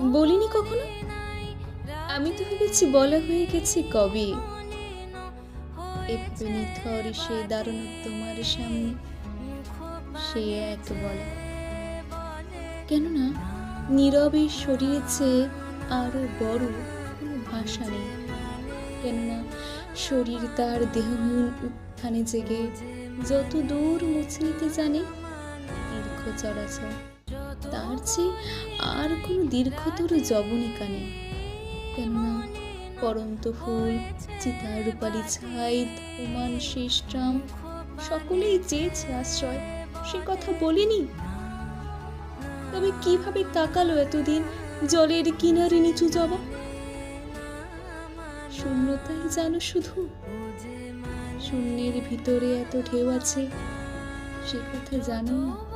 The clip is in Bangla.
বলিনি কখনো? আমি তো ভেবেছি বলা হয়ে গেছে কবে। নিথর সে দারুণ তোমার সামনে, সে এক বলা। কেননা, নীরবে সরিয়েছে আরও বড় ভাষা নেই। কেননা, শরীর তার দেহমূল উত্থানে জেগে, যত দূর মুছে নিতে জানে, দীর্ঘ চলাচল তার চেয়ে আর কোনো দীর্ঘতর জবনিকা নেই। কেননা পরন্ত ফুল চিতার রূপালি ছাই ধূমান শেষরাম সকলেই চেয়েছে আশ্রয়, সে কথা বলিনি। তবে কীভাবে তাকালো এতদিন জলের কিনারে নিচু জবা? শূন্যতাই জানো শুধু। শূন্যের ভিতরে এত ঢেউ আছে, সে কথা জানো না।